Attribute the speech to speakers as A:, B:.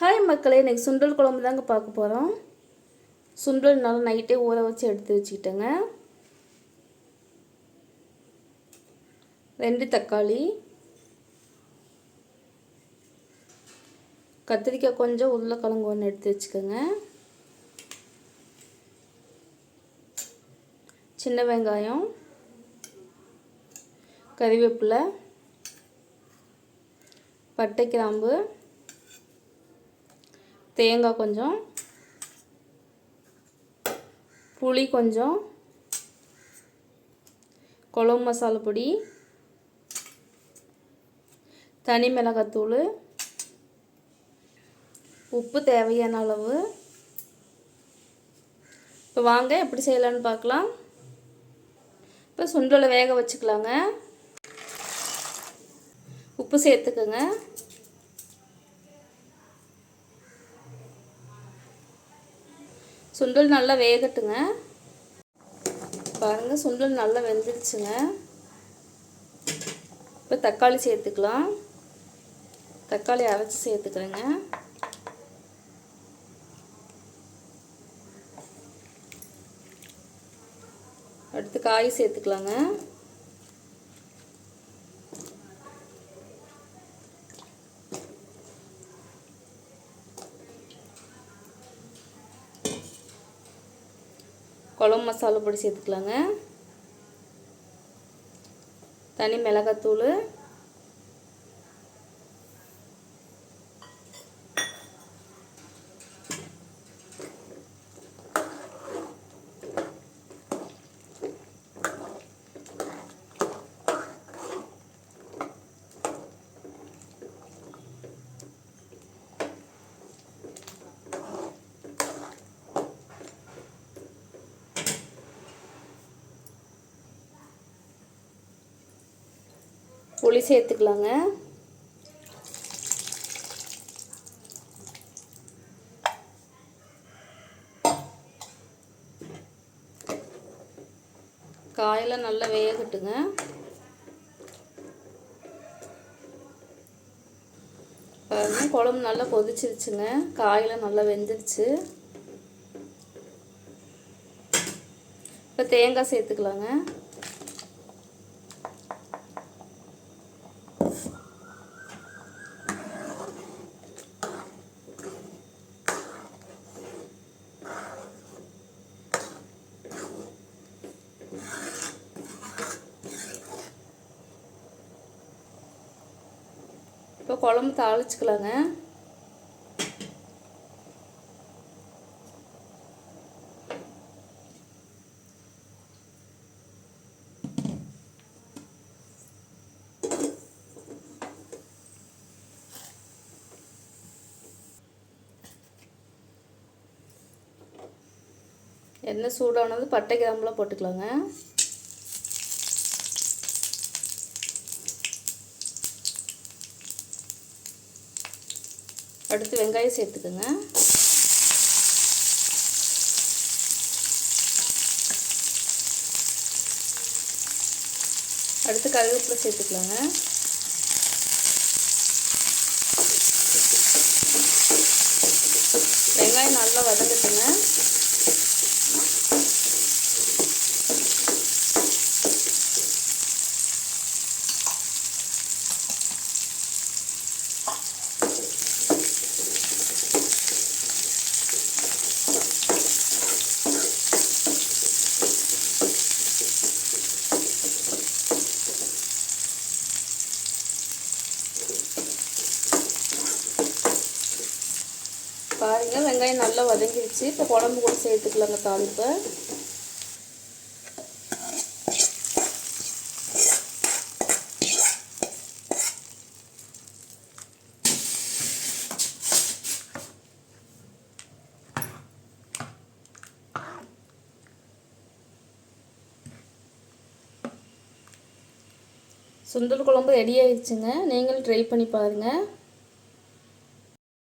A: Hi மக்களே. இன்றைக்கி சுண்டல் குழம்பு தாங்க பார்க்க போகிறோம் சுண்டல் நல்லா நைட்டே ஊற வச்சு எடுத்து வச்சுக்கிட்டேங்க. ரெண்டு தக்காளி. கத்திரிக்காய் கொஞ்சம் உருளைக்கிழங்கு ஒன்று எடுத்து வச்சுக்கோங்க. சின்ன வெங்காயம். கறிவேப்பிலை. பட்டை கிராம்பு. தேங்காய் கொஞ்சம். புளி கொஞ்சம். குழம்பு மசாலா பொடி. தனி மிளகாத்தூள் உப்பு தேவையான அளவு. இப்போ வாங்க எப்படி செய்யலான்னு பார்க்கலாம். இப்போ சுண்டலை வேக வச்சுக்கலாங்க. உப்பு சேர்த்துக்கோங்க. சுண்டல் நல்லா வேகட்டுங்க. பாருங்கள் சுண்டல் நல்லா வெந்துருச்சுங்க. இப்போ தக்காளி சேர்த்துக்கலாம். தக்காளி அரைச்சி சேர்த்துக்கிறேங்க. அடுத்து காய் சேர்த்துக்கலாங்க. குழம்பு மசாலா பொடி சேர்த்துக்கலாங்க. தனி மிளகாத்தூள் புளி சேர்த்துக்கலாங்க. காயெல்லாம் நல்லா வேகட்டுங்க. பாருங்க குழம்பு நல்லா கொதிச்சிருச்சுங்க. காயெல்லாம் நல்லா வெந்துருச்சு. இப்போ தேங்காய் சேர்த்துக்கலாங்க. இப்போ குழம்பு தாளிச்சுக்கலாங்க. எண்ணெய் சூடானது பட்டை கிராம்புலாம் போட்டுக்கலாங்க. அடுத்து வெங்காயம் சேர்த்துக்கோங்க. அடுத்து கருவேப்பிலை சேர்த்துக்கலாங்க. வெங்காயம் நல்லா வதங்கட்டுங்க. பாருங்கள் வெங்காயம் நல்லா வதங்கிடுச்சு இப்போ குழம்பு கூட சேர்த்துக்கலாங்க தாளிப்பை. சுண்டல் குழம்பு ரெடி ஆயிடுச்சுங்க. நீங்களும் ட்ரை பண்ணி பாருங்கள்